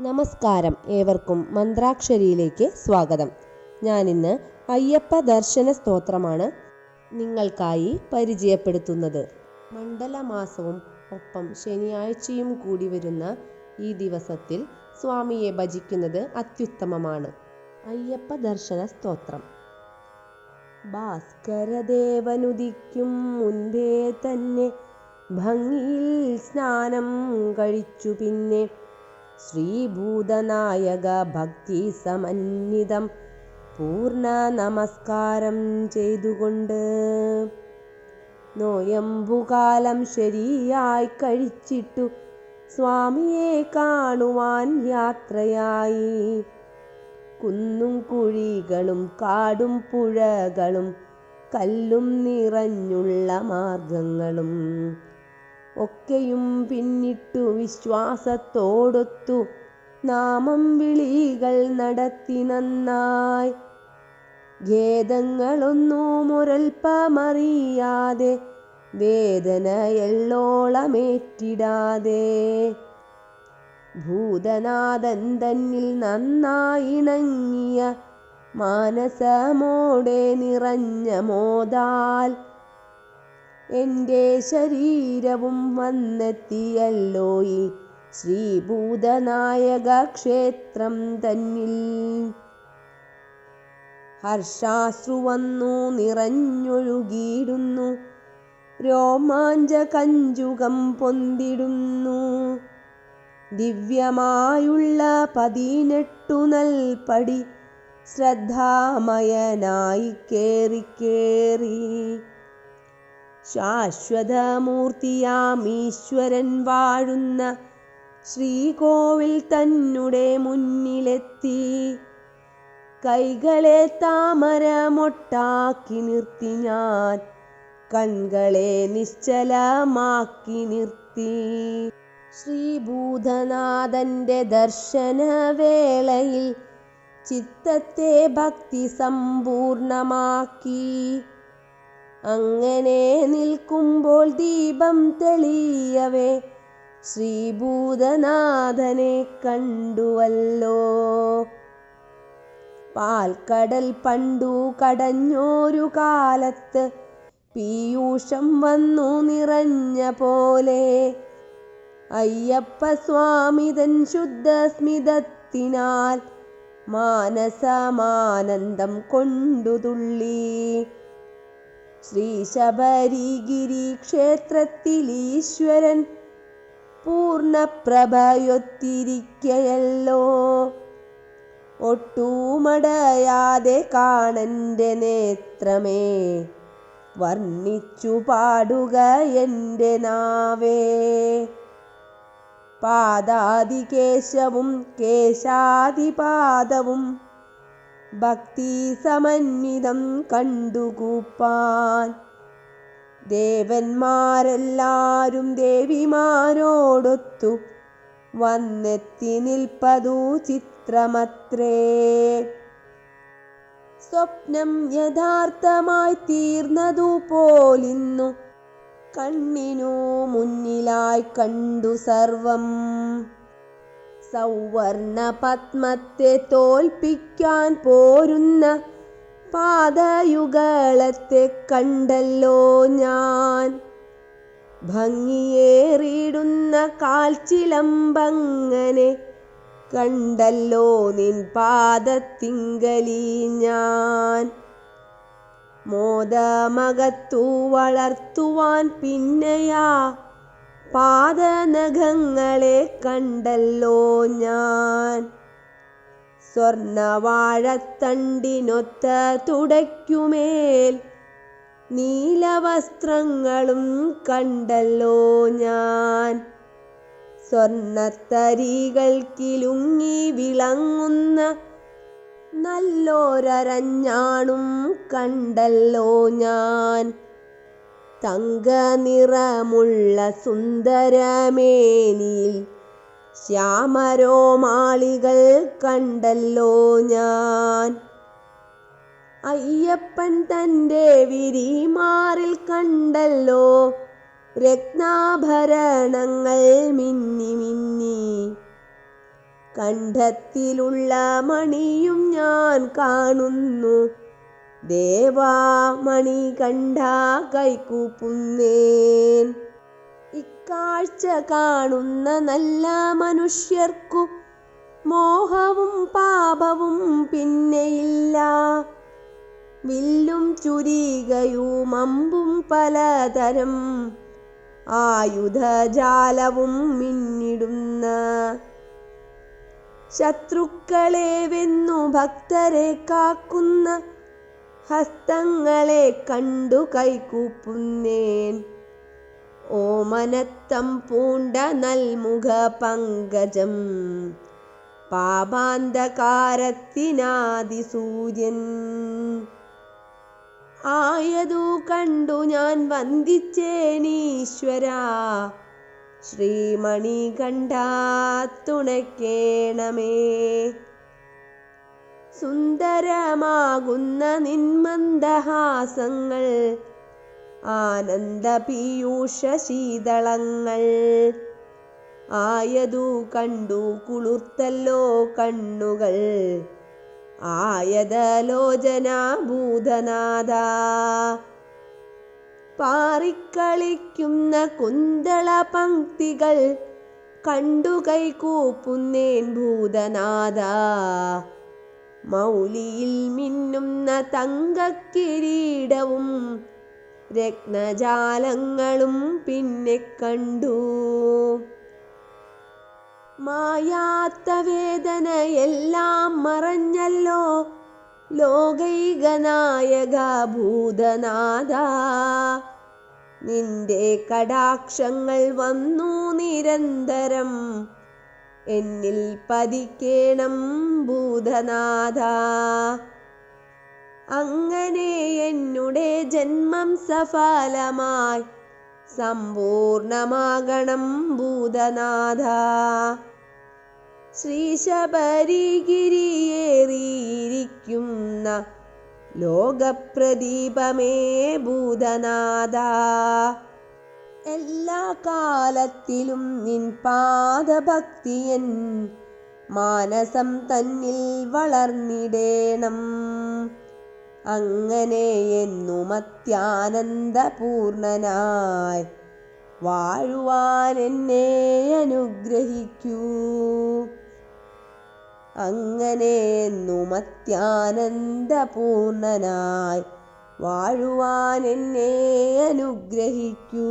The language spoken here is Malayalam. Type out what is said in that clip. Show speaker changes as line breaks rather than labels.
നമസ്കാരം. ഏവർക്കും മന്ത്രാക്ഷരിയിലേക്ക് സ്വാഗതം. ഞാനിന്ന് അയ്യപ്പ ദർശന സ്തോത്രമാണ് നിങ്ങൾക്കായി പരിചയപ്പെടുത്തുന്നത്. മണ്ഡലമാസവും ഒപ്പം ശനിയാഴ്ചയും കൂടി വരുന്ന ഈ ദിവസത്തിൽ സ്വാമിയെ ഭജിക്കുന്നത് അത്യുത്തമമാണ്. അയ്യപ്പ ദർശന സ്തോത്രം. ഭാസ്കരദേവനുദിക്കും മുൻപേ തന്നെ ഭംഗിയിൽ സ്നാനം കഴിച്ചു പിന്നെ ശ്രീഭൂതനായക ഭക്തി സമന്വിതം പൂർണ നമസ്കാരം ചെയ്തുകൊണ്ട്. നോയമ്പുകാലം ശരിയായി കഴിച്ചിട്ടു സ്വാമിയെ കാണുവാൻ യാത്രയായി. കുന്നും കുഴികളും കാടും പുഴകളും കല്ലും നിറഞ്ഞുള്ള മാർഗങ്ങളും ഒക്കെയും പിന്നിട്ടു വിശ്വാസത്തോടൊത്തു നാമം വിളികൾ നടത്തി നന്നായി. ഖേദങ്ങളൊന്നും മുരൽപ്പമറിയാതെ വേദനയെള്ളോളമേറ്റിടാതെ. ഭൂതനാഥൻ തന്നിൽ നന്നായിണങ്ങിയ മാനസമോടെ നിറഞ്ഞ മോദാൽ എന്റെ ശരീരവും വന്നെത്തിയല്ലോ ഈ ശ്രീഭൂതനായക ക്ഷേത്രം തന്നിൽ. ഹർഷാശ്രു വന്നു നിറഞ്ഞൊഴുകിയിടുന്നു രോമാഞ്ച കഞ്ചുകം പൊന്തിടുന്നു. ദിവ്യമായുള്ള പതിനെട്ടു നൽപടി ശ്രദ്ധാമയനായി കേറി കേറി. ശാശ്വതമൂർത്തിയാം ഈശ്വരൻ വാഴുന്ന ശ്രീകോവിൽ തന്നെ മുന്നിലെത്തി. കൈകളെ താമരമൊട്ടാക്കി നിർത്തി ഞാൻ കൺകളെ നിശ്ചലമാക്കി നിർത്തി. ശ്രീഭൂതനാഥന്റെ ദർശനവേളയിൽ ചിത്തത്തെ ഭക്തി സമ്പൂർണമാക്കി. അങ്ങനെ നിൽക്കുമ്പോൾ ദീപം തെളിയവേ ശ്രീഭൂതനാഥനെ കണ്ടുവല്ലോ. പാൽക്കടൽ പണ്ടു കടഞ്ഞോരു കാലത്ത് പീയൂഷം വന്നു നിറഞ്ഞ പോലെ. അയ്യപ്പ സ്വാമിതൻ ശുദ്ധസ്മിതത്തിനാൽ മാനസമാനന്ദം കൊണ്ടു തുള്ളി ശ്രീ ശബരിഗിരി ക്ഷേത്രത്തിൽ ഈശ്വരൻ പൂർണപ്രഭയൊത്തിരിക്കയല്ലോ. ഒട്ടുമടയാതെ കാണന്റെ നേത്രമേ വർണിച്ചു പാടുക എന്റെ നാവേ. പാദാതികേശവും കേശാതിപാദവും ഭക്തി സമന്വിതം കണ്ടുകൂപ്പാൻ. ദേവന്മാരെല്ലാരും ദേവിമാരോടൊത്തു വന്നെത്തി നിൽപ്പതു ചിത്രമത്രേ. സ്വപ്നം യഥാർത്ഥമായി തീർന്നതു പോലിന്നു. കണ്ണിനു മുന്നിലായി കണ്ടു സർവം. സൗവർണ പത്മത്തെ തോൽപ്പിക്കാൻ പോരുന്ന പാതയുഗളത്തെ കണ്ടല്ലോ ഞാൻ. ഭംഗിയേറിയിടുന്ന കാൽച്ചിലമ്പങ്ങനെ കണ്ടല്ലോ നിൻ പാദത്തിങ്കലി ഞാൻ. മോദമകത്തു വളർത്തുവാൻ പിന്നെയാ പാദനഖങ്ങളെ കണ്ടല്ലോ ഞാൻ. സ്വർണവാഴത്തണ്ടിനൊത്ത തുടയ്ക്കുമേൽ നീലവസ്ത്രങ്ങളും കണ്ടല്ലോ ഞാൻ. സ്വർണത്തരികൾക്കിലുങ്ങി വിളങ്ങുന്ന നല്ലോരഞ്ഞാണും കണ്ടല്ലോ ഞാൻ. തങ്കനിറമുള്ള സുന്ദരമേനിയിൽ ശ്യാമരോമാളികൾ കണ്ടല്ലോ ഞാൻ. അയ്യപ്പൻ തന്റെ വിരിമാറിൽ കണ്ടല്ലോ രത്നാഭരണങ്ങൾ മിന്നി മിന്നി. കണ്ഠത്തിലുള്ള മണിയും ഞാൻ കാണുന്നു. ദേവാ മണി കണ്ട കൈകൂപ്പുന്നേൻ ഇക്കാഴ്ച കാണുന്ന നല്ല മനുഷ്യർക്കു മോഹവും പാപവും പിന്നെയില്ല. വില്ലും ചുരികയും അമ്പും പലതരം ആയുധജാലവും മിന്നിടുന്ന ശത്രുക്കളെ വെന്നു ഭക്തരെ കാക്കുന്ന ഹസ്തങ്ങളെ കണ്ടു കൈകൂപ്പുന്നേൻ. ഓമനത്തം പൂണ്ട നൽമുഖ പങ്കജം. പാപാന്തകാരത്തിനാദിസൂര്യൻ. ആയതു കണ്ടു ഞാൻ വന്ദിച്ചേനീശ്വര. ശ്രീമണി കണ്ടാ തുണയ്ക്കേണമേ സുന്ദരമാകുന്ന നിന്മന്ദഹാസങ്ങൾ ആനന്ദ പീയൂഷ ശീതളങ്ങൾ ആയതു കണ്ടു കുളിർത്തല്ലോ കണ്ണുകൾ ആയതലോചനാ ഭൂതനാഥ പാറിക്കളിക്കുന്ന കുന്തള പങ്ക്തികൾ കണ്ടു കൈകൂപ്പുന്നേൻ ഭൂതനാഥ. മൗലിയിൽ മിന്നുന്ന തങ്കക്കിരീടവും രത്നജാലങ്ങളും പിന്നെ കണ്ടു. മായാത്ത വേദനയെല്ലാം മറഞ്ഞല്ലോ ലോകൈകനായക ഭൂതനാഥ. നിന്റെ കടാക്ഷങ്ങൾ വന്നു നിരന്തരം എന്നിൽ പതിക്കേണം ഭൂതനാഥ. അങ്ങനെ എന്നുടെ ജന്മം സഫലമായി സമ്പൂർണമാകണം ഭൂതനാഥ. ശ്രീശബരിഗിരിയേറിയിരിക്കുന്ന ലോകപ്രദീപമേ ഭൂതനാഥ. എല്ലാ കാലത്തിലും നിൻ പാദഭക്തിയൻ മാനസം തന്നിൽ വളർന്നിടേണം. അങ്ങനെ എന്നും അത്യാനന്ദപൂർണനായി വാഴുവാൻ എന്നെ അനുഗ്രഹിക്കൂ. അങ്ങനെ എന്നും അത്യാനന്ദപൂർണനായി വാഴുവാൻ എന്നെ അനുഗ്രഹിക്കൂ.